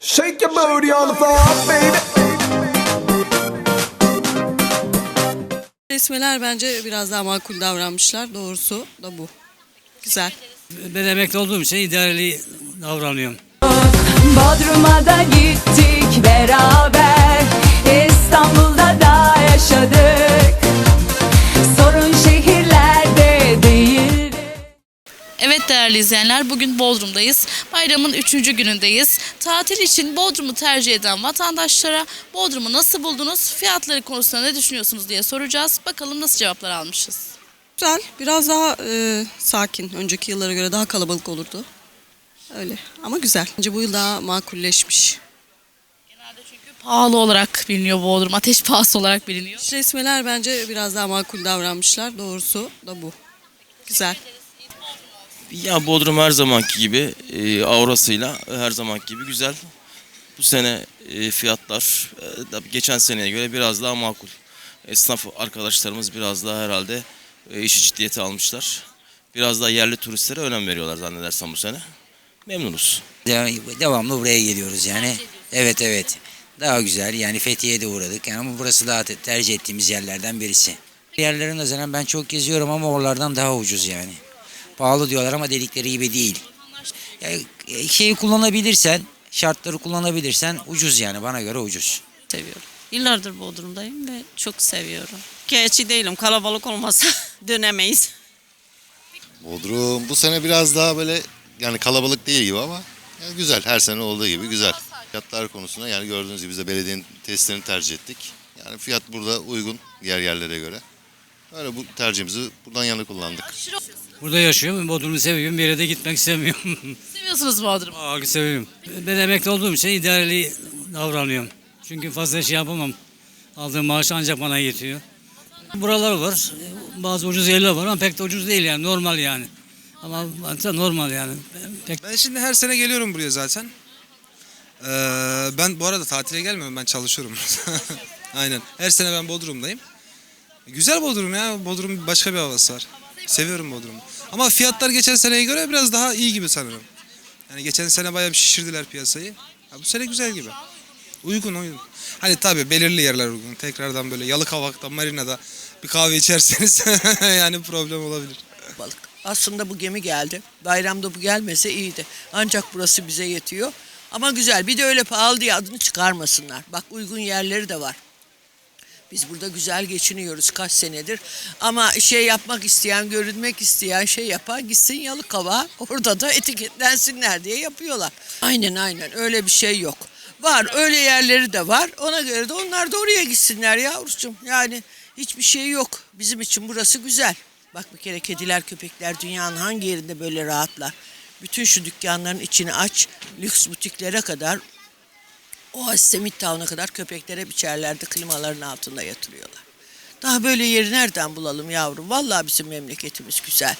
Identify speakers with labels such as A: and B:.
A: Shake your booty on the floor, baby.
B: Resmeler bence biraz daha makul davranmışlar. Doğrusu da bu. Güzel.
C: Ben emekli olduğum için idareli davranıyorum.
D: Bodrum'a da gittik beraber İstanbul'da
E: Evet değerli izleyenler bugün Bodrum'dayız. Bayramın 3. günündeyiz. Tatil için Bodrum'u tercih eden vatandaşlara Bodrum'u nasıl buldunuz, fiyatları konusunda ne düşünüyorsunuz diye soracağız. Bakalım nasıl cevaplar almışız.
B: Güzel. Biraz daha e, sakin. Önceki yıllara göre daha kalabalık olurdu. Öyle. Ama güzel. Bence bu yıl daha makulleşmiş.
E: Genelde çünkü pahalı olarak biliniyor Bodrum, ateş pahası olarak biliniyor.
B: Resmeler bence biraz daha makul davranmışlar. Doğrusu da bu. Güzel.
F: Ya Bodrum her zamanki gibi e, aurasıyla her zamanki gibi güzel. Bu sene e, fiyatlar e, tabii geçen seneye göre biraz daha makul. Esnaf arkadaşlarımız biraz daha herhalde e, işi ciddiyete almışlar. Biraz daha yerli turistlere önem veriyorlar zannedersem bu sene. Memnunuz.
G: Dev- Devamlı buraya geliyoruz yani. Evet evet. Daha güzel yani Fethiye'de uğradık yani ama burası daha te- tercih ettiğimiz yerlerden birisi. Yerlerin nazaran ben çok geziyorum ama oralardan daha ucuz yani. Pahalı diyorlar ama dedikleri gibi değil. Yani e, şeyi kullanabilirsen, şartları kullanabilirsen ucuz yani bana göre ucuz.
H: seviyorum. Yıllardır Bodrum'dayım ve çok seviyorum. Şikayetçi değilim. Kalabalık olmasa dönemeyiz.
I: Bodrum bu sene biraz daha böyle yani kalabalık değil gibi ama yani güzel. Her sene olduğu gibi güzel. Fiyatlar konusunda yani gördüğünüz gibi biz de belediyenin testlerini tercih ettik. Yani fiyat burada uygun diğer yerlere göre. Öyle bu tercihimizi buradan yana kullandık.
C: Burada yaşıyorum. Bodrum'u seviyorum. Bir yere de gitmek istemiyorum.
E: Seviyorsunuz Bodrum'u.
C: Aa, seviyorum. Ben emekli olduğum için idareli davranıyorum. Çünkü fazla şey yapamam. Aldığım maaş ancak bana yetiyor. Buralar var. Bazı ucuz yerler var ama pek de ucuz değil yani. Normal yani. Ama normal yani. Pek
J: Ben şimdi her sene geliyorum buraya zaten. Ee, ben bu arada tatile gelmiyorum ben çalışıyorum. Aynen. Her sene ben Bodrum'dayım. Güzel Bodrum ya. Bodrum başka bir havası var. Seviyorum Bodrum'u. Ama fiyatlar geçen seneye göre biraz daha iyi gibi sanırım. Yani geçen sene bayağı bir şişirdiler piyasayı. Ya bu sene güzel gibi. Uygun uygun. Hani tabii belirli yerler uygun. Tekrardan böyle Yalıkavak'ta, Marina'da bir kahve içerseniz yani problem olabilir.
K: balık. Aslında bu gemi geldi. Bayramda bu gelmese iyiydi. Ancak burası bize yetiyor. Ama güzel. Bir de öyle pahalı diye adını çıkarmasınlar. Bak uygun yerleri de var. Biz burada güzel geçiniyoruz kaç senedir. Ama şey yapmak isteyen, görünmek isteyen şey yapan gitsin Yalıkava. Orada da etiketlensinler diye yapıyorlar. Aynen aynen öyle bir şey yok. Var öyle yerleri de var. Ona göre de onlar da oraya gitsinler yavrucuğum. Yani hiçbir şey yok. Bizim için burası güzel. Bak bir kere kediler köpekler dünyanın hangi yerinde böyle rahatlar. Bütün şu dükkanların içini aç. Lüks butiklere kadar o Semit Town'a kadar köpekler hep içerlerde klimaların altında yatırıyorlar. Daha böyle yeri nereden bulalım yavrum? Vallahi bizim memleketimiz güzel.